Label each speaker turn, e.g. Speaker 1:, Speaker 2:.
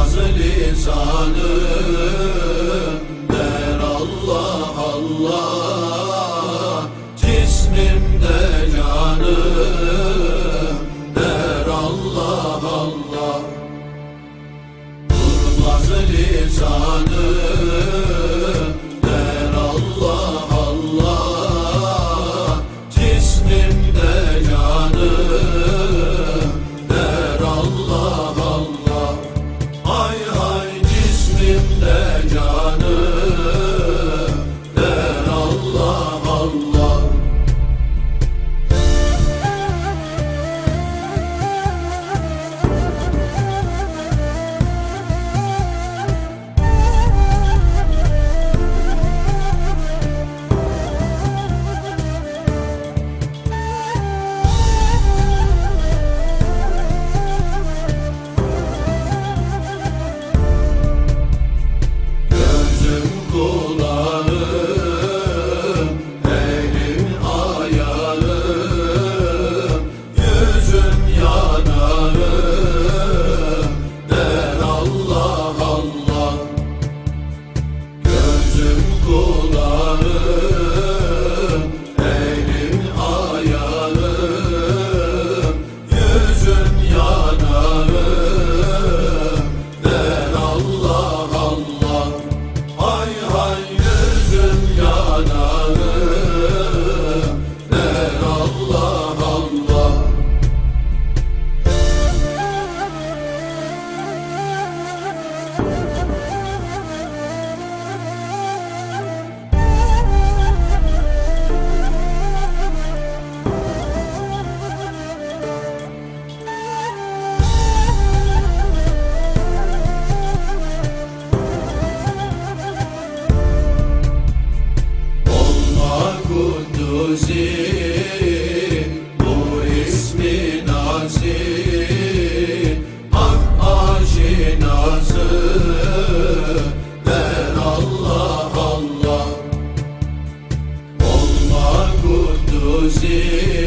Speaker 1: Durmaz lisanım der Allah Allah. Cismimde canım der Allah Allah. Durmaz lisanım cismimde Gözüm Kudusi bu ismi nazi. Hak aşinası der Allah Allah. Olma Kudusi